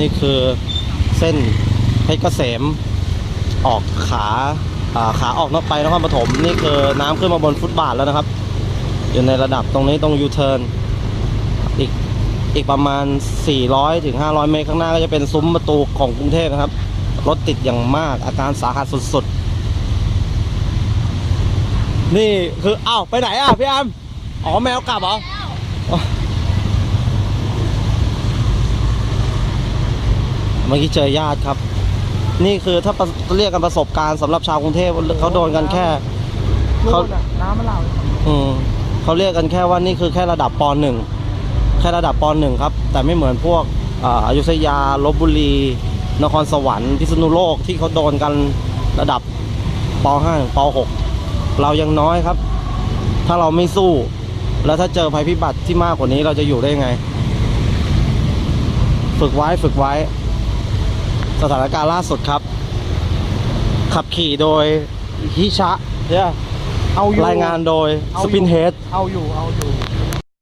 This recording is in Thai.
นี่คือเส้นเพชรเกษมออกขาขาออกนอกไปนครปฐมนี่คือน้ำขึ้นมาบนฟุตบาทแล้วนะครับ อยู่ในระดับตรงนี้ตรงยูเทิร์นอีกอีกประมาณ 400ถึง500 เมตรข้างหน้าก็จะเป็นซุ้มประตูของกรุงเทพนะครับ รถติดอย่างมากอาการสาหัสสุดๆ นี่คืออ้าวไปไหนอะพี่อามอ๋อแมวกลับเหรออ๋อ เมื่อกี้เจอญาติครับ นี่คือถ้าประเรียกกันประสบการณ์สำหรับชาวกรุงเทพเขาโดนกันแค่เขานู่นน่ะน้ำมันเหล่าอืมเขาเรียกกันแค่ว่านี่คือแค่ระดับปหนึ่งแค่ระดับปหนึ่งครับ แต่ไม่เหมือนพวกอ่าอยุธยาลบบุรี นครสวรรค์พิษณุโลกที่เขาโดนกันระดับปห้าถึงปหกเรายังน้อยครับ ถ้าเราไม่สู้ แล้วถ้าเจอภัยพิบัติที่มากกว่านี้เราจะอยู่ได้ยังไง ฝึกไว้ฝึกไว้ สถานการณ์ล่าสุดครับ ขับขี่โดยฮิชะเนี่ยเอาอยู่รายงานโดยเอาสอยู่ปินเฮดเอาอยู่เอาอยู่